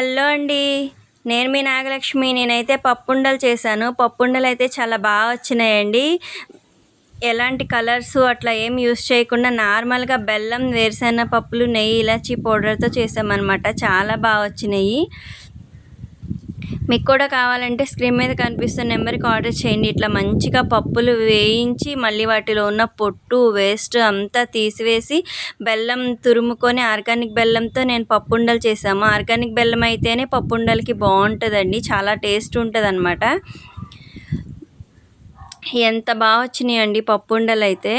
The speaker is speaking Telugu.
హలో అండి. నేను మీ నాగలక్ష్మి. నేనైతే పప్పుండలు చేశాను. పప్పుండలు అయితే చాలా బాగా వచ్చినాయండి. ఎలాంటి కలర్స్ అట్లా ఏం యూస్ చేయకుండా నార్మల్గా బెల్లం వేరుశెనగ పప్పులు నెయ్యి ఇలాచి పౌడర్తో చేసామన్నమాట. చాలా బాగా వచ్చినాయి. మీకు కూడా కావాలంటే స్క్రీన్ మీద కనిపిస్తున్న నెంబర్కి ఆర్డర్ చేయండి. ఇట్లా మంచిగా పప్పులు వేయించి మళ్ళీ వాటిలో ఉన్న పొట్టు వేస్ట్ అంతా తీసివేసి బెల్లం తురుముకొని ఆర్గానిక్ బెల్లంతో నేను పప్పు ఉండలు చేసాము ఆర్గానిక్ బెల్లం అయితేనే పప్పు ఉండలకి బాగుంటుందండి. చాలా టేస్ట్ ఉంటుంది ఎంత బాగా వచ్చినాయండి పప్పు ఉండలు అయితే